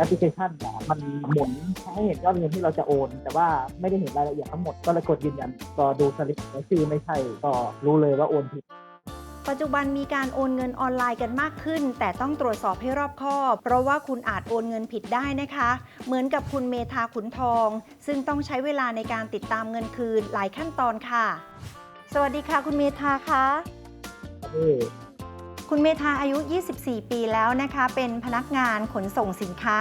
แอปพลิเคชันเนี่ยมันหมุนให้เห็นยอดเงินที่เราจะโอน แต่ว่าไม่ได้เห็นรายละเอียดทั้งหมดก็เลยกดยืนยันก็ดูสลิปแล้วชื่อไม่ใช่ก็รู้เลยว่าโอนผิดปัจจุบันมีการโอนเงินออนไลน์กันมากขึ้น แต่ต้องตรวจสอบให้รอบคอบ เพราะว่าคุณอาจโอนเงินผิดได้นะคะ เหมือนกับคุณเมธาขุนทอง ซึ่งต้องใช้เวลาในการติดตามเงินคืนหลายขั้นตอนค่ะ สวัสดีค่ะคุณเมธาคะนี่ คุณเมธาอายุ 24 ปีแล้วนะคะ เป็นพนักงานขนส่งสินค้า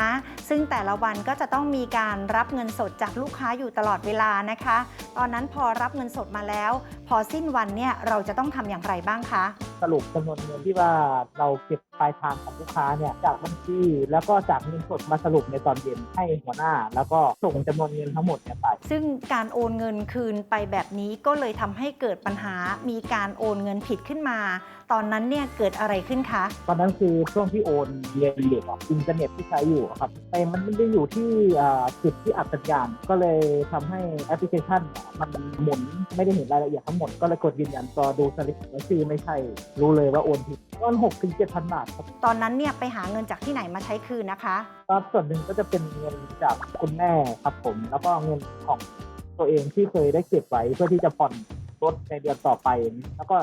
ซึ่งแต่ละวันก็จะต้องมีการรับเงินสดจากลูกค้าอยู่ตลอดเวลานะคะ ตอนนั้นพอรับเงินสดมาแล้ว พอสิ้นวันเนี่ยเราจะต้องทำอย่างไรบ้างคะ สรุปจำนวนเงินที่ว่าเราเก็บปลายทางของลูกค้าเนี่ยจากบัญชีแล้วก็จากเงินสดมาสรุปในตอนเย็นให้หัวหน้า แล้วก็ส่งจำนวนเงินทั้งหมดเนี่ยไป ซึ่งการโอนเงินคืนไปแบบนี้ก็เลยทำให้เกิดปัญหา มีการโอนเงินผิดขึ้นมา ตอนนั้นเนี่ยเกิดอะไรขึ้นคะ ตอนนั้นคือช่วงที่โอนเรียนเด็กอะอินเทอร์เน็ตที่ใช้อยู่อะครับแต่มันไม่ได้อยู่ที่อ่าจุดที่อัดสัญญาณ ก็เลยทำให้แอปพลิเคชันอะมันหมุนไม่ได้เห็นรายละเอียดทั้งหมด ก็เลยกดยืนยันก็ดูสลิปแล้วชื่อไม่ใช่ รู้เลยว่าโอนผิดก้อนหกถึงเจ็ดพันบาทครับ ตอนนั้นเนี่ยไปหาเงินจากที่ไหนมาใช้คืนนะคะก็ส่วนหนึ่งก็จะเป็นเงินจากคุณแม่ครับผม แล้วก็เงินของตัวเองที่เคยได้เก็บไว้เพื่อที่จะผ่อนรถในเดือนต่อไป แล้วก็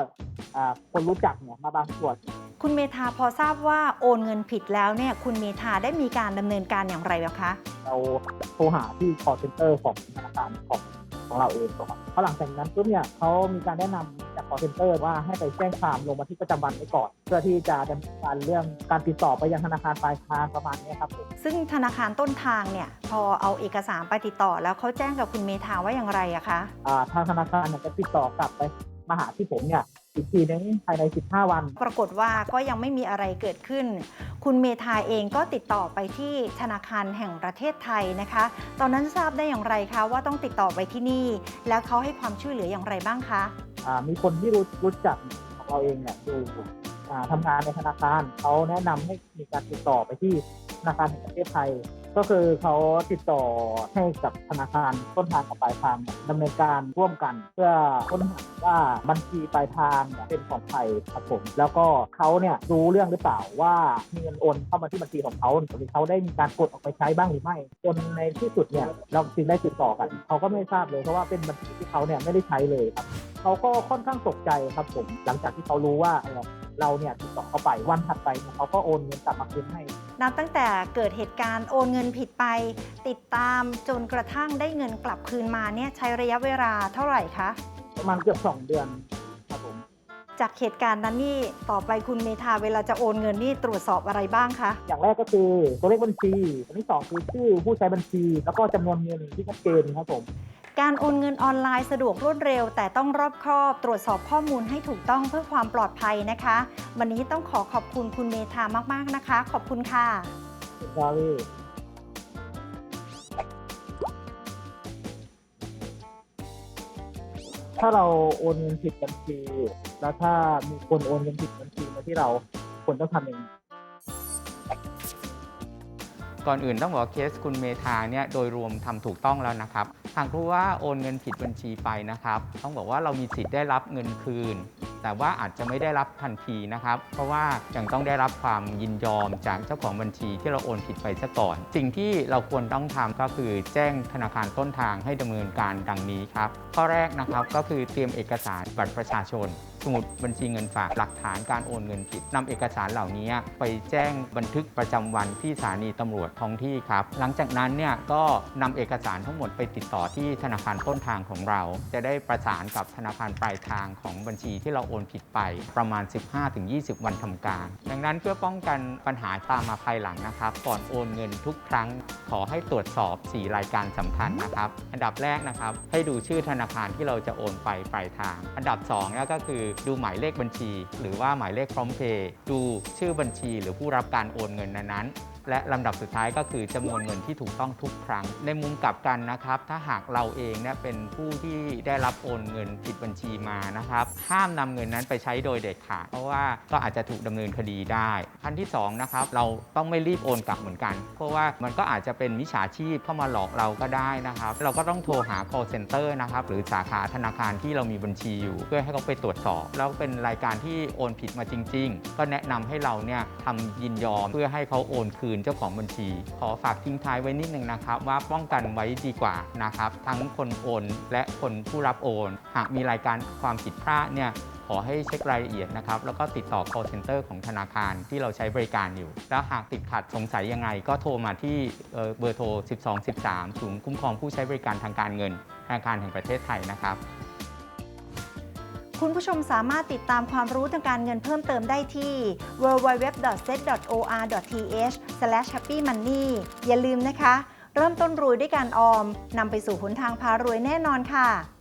อ่าคนรู้จักเนี่ยมาบางส่วน คุณเมธาพอทราบว่าโอนเงินผิดแล้วเนี่ยคุณเมธาได้มีการดำเนินการอย่างไรบ้างคะ เราโทรหาที่ call center ของธนาคารของของเราเองก่อนเพราะหลังจากนั้นปุ๊บเนี่ยเขามีการแนะนำจาก call center ว่าให้ไปแจ้งความลงบันทึกประจำวันไว้ก่อน เพื่อที่จะดำเนินการเรื่องการติดต่อไปยังธนาคารปลายทางประมาณนี้ครับผม ซึ่งธนาคารต้นทางเนี่ยพอเอาเอกสารไปติดต่อแล้วเขาแจ้งกับคุณเมธาว่าอย่างไรอะคะ อ่าทางธนาคารเนี่ยจะติดต่อกลับไปมาหาที่ผมเนี่ย อีกทีนึงภายใน 15 วัน ปรากฏว่าก็ยังไม่มีอะไรเกิดขึ้น คุณเมธาเองก็ติดต่อไปที่ธนาคารแห่งประเทศไทยนะคะ ตอนนั้นทราบได้อย่างไรคะว่าต้องติดต่อไปที่นี่ แล้วเขาให้ความช่วยเหลืออย่างไรบ้างคะอ่ามีคนที่รู้รู้จักของเราเองเนี่ยอยู่อ่าทำงานในธนาคารเขาแนะนำให้มีการติดต่อไปที่ธนาคารแห่งประเทศไทย ก็คือเขาติดต่อให้กับธนาคารต้นทางกับปลายทางเนี่ยดำเนินการร่วมกัน เพื่อค้นหาว่าบัญชีปลายทางเป็นของใครครับผม แล้วก็เขาเนี่ยรู้เรื่องหรือเปล่าว่ามีเงินโอนเข้ามาที่บัญชีของเขาหรือเขาได้มีการกดออกไปใช้บ้างหรือไม่จนในที่สุดเนี่ยเราจึงได้ติดต่อกันเขาก็ไม่ทราบเลยเพราะว่าเป็นบัญชีที่เขาเนี่ยไม่ได้ใช้เลยครับเขาก็ค่อนข้างตกใจครับผมหลังจากที่เขารู้ว่าเราเนี่ยติดต่อเขาไปวันถัดไปเขาก็โอนเงินกลับมาคืนให้ นับตั้งแต่เกิดเหตุการณ์โอนเงินผิดไป ติดตามจนกระทั่งได้เงินกลับคืนมาเนี่ยใช้ระยะเวลาเท่าไหร่คะประมาณเกือบสองเดือนครับผมจากเหตุการณ์นั้นนี่ต่อไปคุณเมธาเวลาจะโอนเงินนี่ตรวจสอบอะไรบ้างคะอย่างแรกก็คือตัวเลขบัญชีอันที่สองคือชื่อผู้ใช้บัญชี แล้วก็จำนวนเงินที่ชัดเจนครับผม การโอนเงินออนไลน์สะดวกรวดเร็ว แต่ต้องรอบคอบ ตรวจสอบข้อมูลให้ถูกต้องเพื่อความปลอดภัยนะคะ วันนี้ต้องขอขอบคุณคุณเมธามาก ๆนะคะ ขอบคุณค่ะคุณจารีถ้าเราโอนเงินผิดบัญชี แล้วถ้ามีคนโอนเงินผิดบัญชีมาที่เราควรต้องทำยังไงก่อนอื่นต้องบอกว่าเคสคุณเมธาเนี่ยโดยรวมทำถูกต้องแล้วนะครับ หากรู้ว่าโอนเงินผิดบัญชีไปนะครับ ต้องบอกว่าเรามีสิทธิ์ได้รับเงินคืน แต่ว่าอาจจะไม่ได้รับทันทีนะครับ เพราะว่ายังต้องได้รับความยินยอมจากเจ้าของบัญชีที่เราโอนผิดไปซะก่อน สิ่งที่เราควรต้องทำก็คือแจ้งธนาคารต้นทางให้ดำเนินการดังนี้ครับ ข้อแรกนะครับก็คือเตรียมเอกสารบัตรประชาชน สมุดบัญชีเงินฝากหลักฐานการโอนเงินผิดนำเอกสารเหล่านี้ไปแจ้งบันทึกประจำวันที่สถานีตำรวจท้องที่ครับ หลังจากนั้นเนี่ยก็นำเอกสารทั้งหมดไปติดต่อที่ธนาคารต้นทางของเรา จะได้ประสานกับธนาคารปลายทางของบัญชีที่เราโอนผิดไปประมาณ 15-20 วันทำการ ดังนั้นเพื่อป้องกันปัญหาตามมาภายหลังนะครับ ก่อนโอนเงินทุกครั้ง ขอให้ตรวจสอบ 4 รายการสำคัญนะครับ อันดับแรกนะครับให้ดูชื่อธนาคารที่เราจะโอนไปปลายทาง อันดับ2แล้วก็คือดูหมายเลขบัญชี หรือว่าหมายเลขพร้อมเพย์ดูชื่อบัญชีหรือผู้รับการโอนเงินนั้น และลำดับสุดท้ายก็คือจำนวนเงินที่ถูกต้องทุกครั้ง ในมุมกลับกันนะครับ ถ้าหากเราเองเนี่ยเป็นผู้ที่ได้รับโอนเงินผิดบัญชีมานะครับ ห้ามนำเงินนั้นไปใช้โดยเด็ดขาดเพราะว่าก็อาจจะถูกดำเนินคดีได้ขั้นที่สองนะครับเราต้องไม่รีบโอนกลับเหมือนกัน เพราะว่ามันก็อาจจะเป็นมิจฉาชีพเข้ามาหลอกเราก็ได้นะครับ เราก็ต้องโทรหา call center นะครับหรือสาขาธนาคารที่เรามีบัญชีอยู่ เพื่อให้เขาไปตรวจสอบ แล้วเป็นรายการที่โอนผิดมาจริง ๆ ก็แนะนำให้เราเนี่ยทำยินยอมเพื่อให้เขาโอนคืนนเจ้าของบัญชี ขอฝากทิ้งท้ายไว้นิดนึงนะครับว่าป้องกันไว้ดีกว่านะครับ ทั้งคนโอนและคนผู้รับโอน หากมีรายการความผิดพลาดเนี่ยขอให้เช็ครายละเอียดนะครับ แล้วก็ติดต่อ call center ของธนาคารที่เราใช้บริการอยู่ แล้วหากติดขัดสงสัยยังไง ก็โทรมาที่เอ่อเบอร์โทร 1213 ศูนย์คุ้มครองผู้ใช้บริการทางการเงินธนาคารแห่งประเทศไทยนะครับ คุณผู้ชมสามารถติดตามความรู้ทางการเงินเพิ่มเติมได้ที่ www.set.or.th/happymoney อย่าลืมนะคะ เริ่มต้นรวยด้วยการออมนำไปสู่หนทางพารวยแน่นอนค่ะ